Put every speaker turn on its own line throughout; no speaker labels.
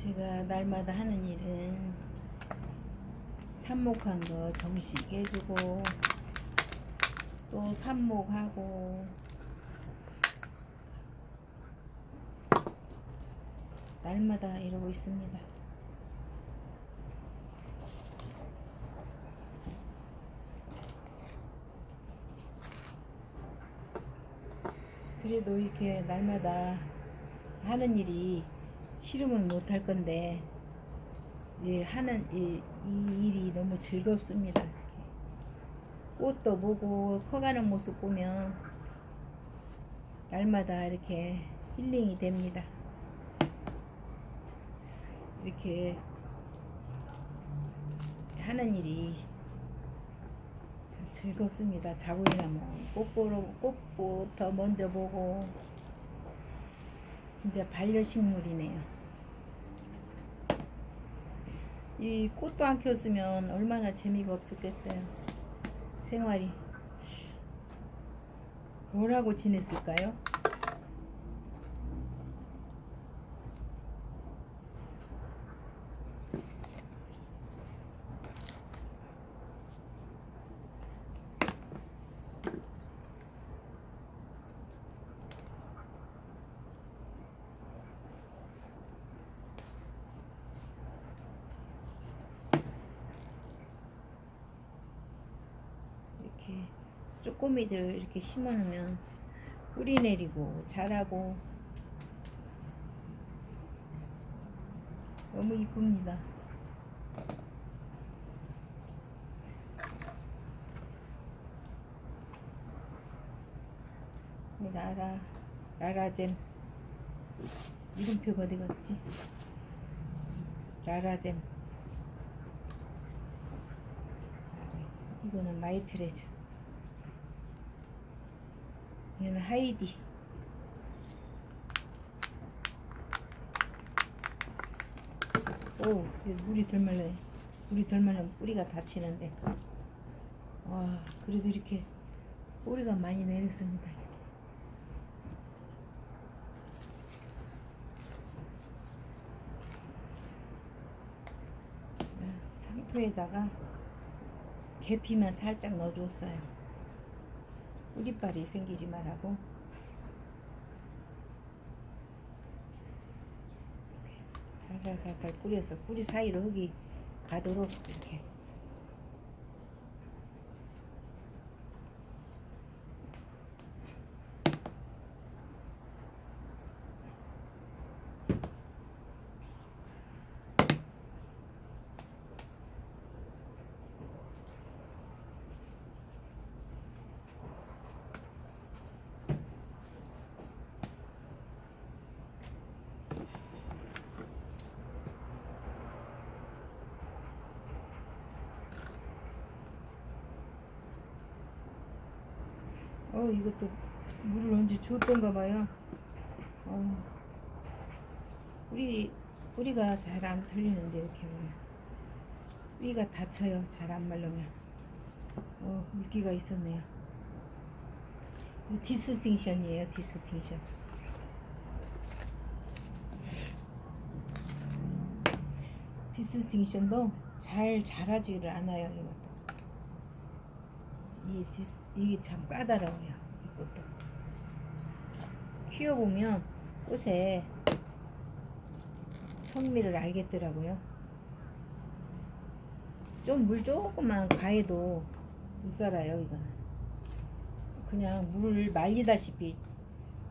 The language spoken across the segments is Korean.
제가 날마다 하는 일은 삽목한 거 정식 해주고 또 삽목하고 날마다 이러고 있습니다. 그래도 이렇게 날마다 하는 일이 싫으면 못할 건데 예, 하는 이, 이 일이 너무 즐겁습니다. 꽃도 보고 커가는 모습 보면 날마다 이렇게 힐링이 됩니다. 이렇게 하는 일이 참 즐겁습니다. 자고일하면 꽃 보러 꽃부터 먼저 보고 진짜 반려식물이네요. 이 꽃도 안 키웠으면 얼마나 재미가 없었겠어요. 생활이 뭐라고 지냈을까요? 이렇게 쪼꼬미들 이렇게 심어놓으면 뿌리 내리고 자라고 너무 이쁩니다. 라라 라라젠 이름표가 어디 갔지? 라라젠 이거는 마이트레저 이거는 하이디. 오 물이 덜 말라요 물이 덜 말라면 뿌리가 다치는데. 와 그래도 이렇게 뿌리가 많이 내렸습니다. 상토에다가 계피만 살짝 넣어줬어요. 뿌리빨이 생기지 말라고. 살살살살 뿌려서 뿌리 사이로 흙이 가도록 이렇게 어 이것도 물을 언제 줬던가 봐요. 어, 뿌리 뿌리가 잘 안 털리는데 이렇게 보면 뿌리가 다쳐요. 잘 안 말르면. 어 물기가 있었네요. 디스팅션이에요. 디스팅션. 디스팅션도 잘 자라지를 않아요. 이것도. 이 디스, 이게 참 까다로워요. 이것도. 키워보면 꽃에 성미를 알겠더라고요. 좀 물 조금만 가해도 못 살아요, 이거는. 그냥 물을 말리다시피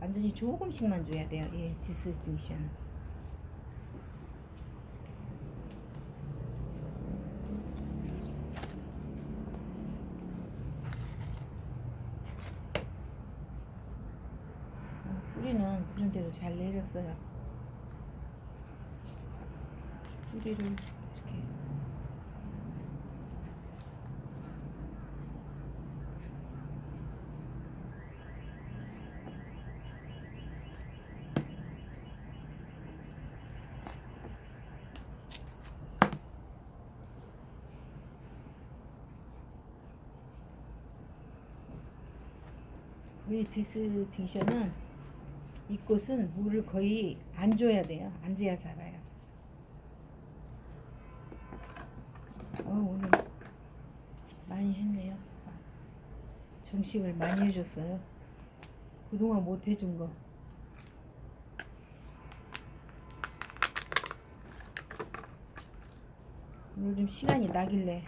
완전히 조금씩만 줘야 돼요. 이 디스팅션. 어, 뿌리는 그런 대로 잘 내렸어요. 뿌리를 이렇게 이 디스팅션은 이 꽃은 물을 거의 안 줘야 돼요. 안 줘야 살아요. 어, 오늘 많이 했네요. 자, 정식을 많이 해줬어요. 그동안 못 해준 거. 오늘 좀 시간이 나길래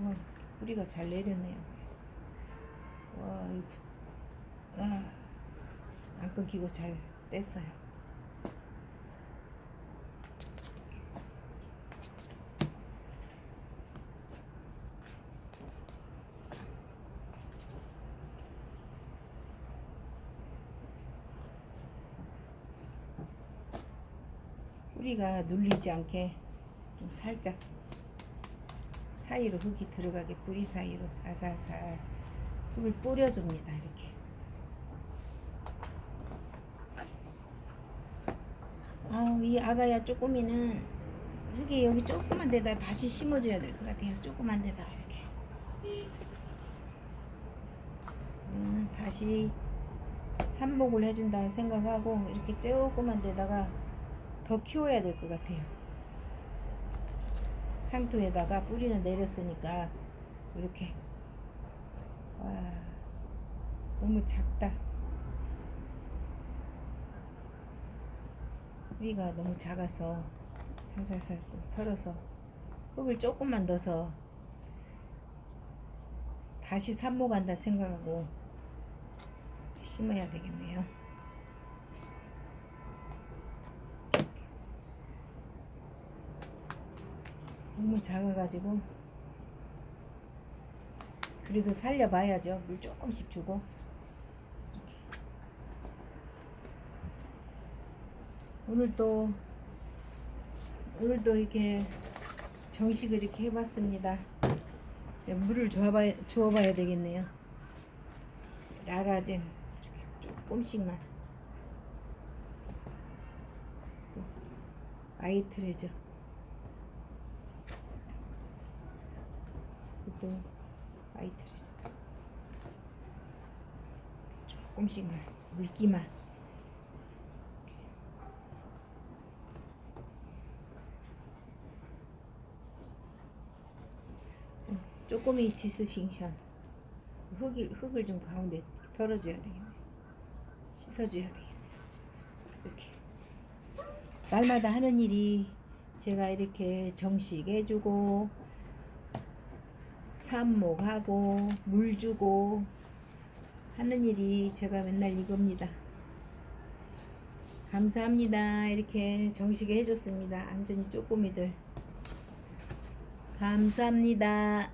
와, 뿌리가 잘 내렸네요. 와, 이 부- 아, 안 끊기고 잘 뗐어요. 뿌리가 눌리지 않게 좀 살짝 사이로 흙이 들어가게 뿌리 사이로 살살살 흙을 뿌려줍니다 이렇게. 아우 이 아가야 쪼꼬미는 흙이 여기 조그만 데다 다시 심어줘야 될 것 같아요. 조그만 데다 이렇게. 음, 다시 삽목을 해준다 생각하고 이렇게 조그만 데다가 더 키워야 될 것 같아요. 상토에다가 뿌리는 내렸으니까 이렇게 와 너무 작다. 뿌리가 너무 작아서 살살살 좀 털어서 흙을 조금만 넣어서 다시 삽목한다 생각하고 심어야 되겠네요. 너무 작아가지고. 그래도 살려봐야죠. 물 조금씩 주고. 오늘도 오늘도 이렇게 정식을 이렇게 해봤습니다. 물을 주어봐야, 주어봐야 되겠네요. 이렇게 조금씩만. 또 아이트레죠 이것도 아이트레죠. 조금씩만 물기만. 쪼꼬미 디스싱션. 흙을, 흙을 좀 가운데 털어줘야 되겠네. 씻어줘야 되겠네. 이렇게. 날마다 하는 일이 제가 이렇게 정식 해주고 삽목하고 물 주고 하는 일이 제가 맨날 이겁니다. 감사합니다. 이렇게 정식에 해줬습니다. 안전히 쪼꼬미들. 감사합니다.